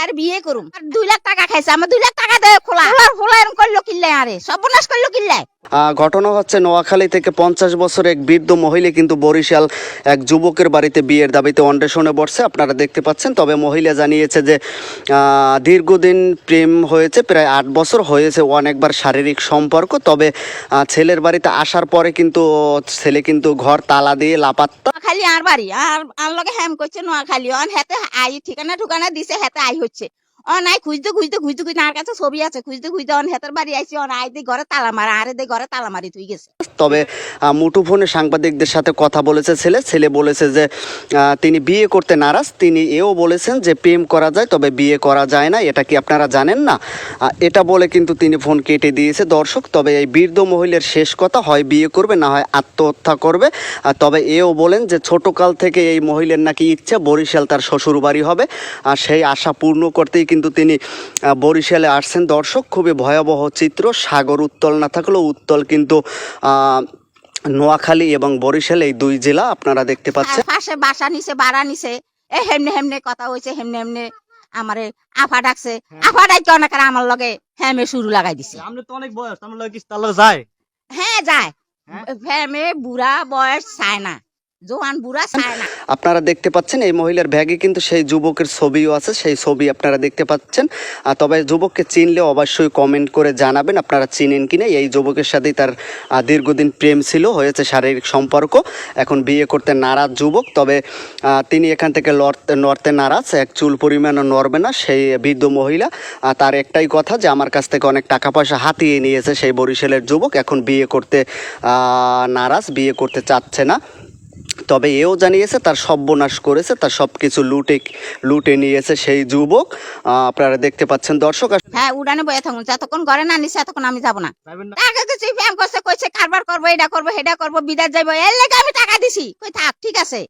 তার বিয়ে করুম। আর দুই লাখ টাকা খাইছে, আমার দুই লাখ টাকা দেয় খোলা। খোলা খোলা এরকম করল কিল্লাই আরে। সর্বনাশ করল কিল্লাই ঘটনা হচ্ছে নোয়াখালী থেকে পঞ্চাশ বছর এক বৃদ্ধ মহিলা কিন্তু বরিশাল এক যুবকের বাড়িতে বিয়ের দাবিতে অন্বেষণে বসছে। আপনারা দেখতে পাচ্ছেন, তবে মহিলা জানিয়েছে যে দীর্ঘদিন প্রেম হয়েছে, প্রায় আট বছর হয়েছে অনেকবার শারীরিক সম্পর্ক। তবে ছেলের বাড়িতে আসার পরে কিন্তু ছেলে কিন্তু ঘর তালা দিয়ে লাপাত্তা। খালি আর বাড়ি, আর আর লগে হ্যাম করছে নোয়াখালী। অন হেতে আই ঠিকানা ঠিকানা দিছে, হেতে আই হচ্ছে। অন আই খুঁজতে খুঁজতে খুঁজতে খুঁজতে, আর কাছে ছবি আছে, খুঁজতে খুঁজতে অন হেতের বাড়ি আইছি। অন আই দিয়ে ঘরে তালা মারা, আরে দিয়ে ঘরে তালা মারি, তুই গেছে। তবে মুঠোফোনে সাংবাদিকদের সাথে কথা বলেছে ছেলে। ছেলে বলেছে যে তিনি বিয়ে করতে নারাজ। তিনি এও বলেছেন যে, প্রেম করা যায়, তবে বিয়ে করা যায় না। এটা কি আপনারা জানেন না? এটা বলে কিন্তু তিনি ফোন কেটে দিয়েছে দর্শক। তবে এই বৃদ্ধ মহিলার শেষ কথা, হয় বিয়ে করবে, না হয় আত্মহত্যা করবে। তবে এও বলেন যে, ছোটকাল থেকে এই মহিলার নাকি ইচ্ছা, বরিশাল তার শ্বশুর বাড়ি হবে। আর সেই আশা পূর্ণ করতেই কিন্তু তিনি বরিশালে আসছেন। দর্শক, খুবই ভয়াবহ চিত্র। সাগর উত্তল না থাকলেও উত্তল কিন্তু নোয়াখালী এবং বরিশাল এই দুই জেলা আপনারা দেখতে পাচ্ছেন। পাশে বাসা নিছে বাড়া নিছে। এই হেমনে হেমনে কথা হয়েছে হেমনে হেমনে আমারে আফা ডাকছে। আফা ডাকছে অনেক আমার লগে হেমে শুরু লাগাই দিছে। আমরা তো অনেক বয়স আমার লগে কি তার যায়? হ্যাঁ যায়। হ্যাঁ? হেমে বুড়া বয়স চায় না। না। আপনারা দেখতে পাচ্ছেন এই মহিলার ব্যাগে কিন্তু সেই যুবকের ছবিও আছে, সেই ছবি আপনারা দেখতে পাচ্ছেন। তবে যুবককে চিনলে অবশ্যই কমেন্ট করে জানাবেন, আপনারা চিনেন কিনা এই যুবকের সাথেই তার দীর্ঘদিন প্রেম ছিল, হয়েছে শারীরিক সম্পর্ক, এখন বিয়ে করতে নারাজ যুবক। তবে তিনি এখান থেকে লড়তে, নড়তে নারাজ, এক চুল পরিমাণও নড়বে না। সেই বৃদ্ধ মহিলা তার একটাই কথা যে আমার কাছ থেকে অনেক টাকা পয়সা হাতিয়ে নিয়েছে সেই বরিশালের যুবক। এখন বিয়ে করতে নারাজ, বিয়ে করতে চাচ্ছে না। তবে এও জানিয়েছে তার সর্বনাশ করেছে তার সব কিছু লুটে লুটে নিয়েছে সেই যুবক। আপনারা দেখতে পাচ্ছেন দর্শক হ্যাঁ উড়ানে বয়ে থাকুন যতক্ষণ ঘরে না নিছে এতক্ষণ আমি যাব না। টাকা কিছু ফ্যাম করছে কইছে কারবার করব এটা করব সেটা করব বিদায় যাইবো এর লেগে আমি টাকা দিছি। কই থাক ঠিক আছে।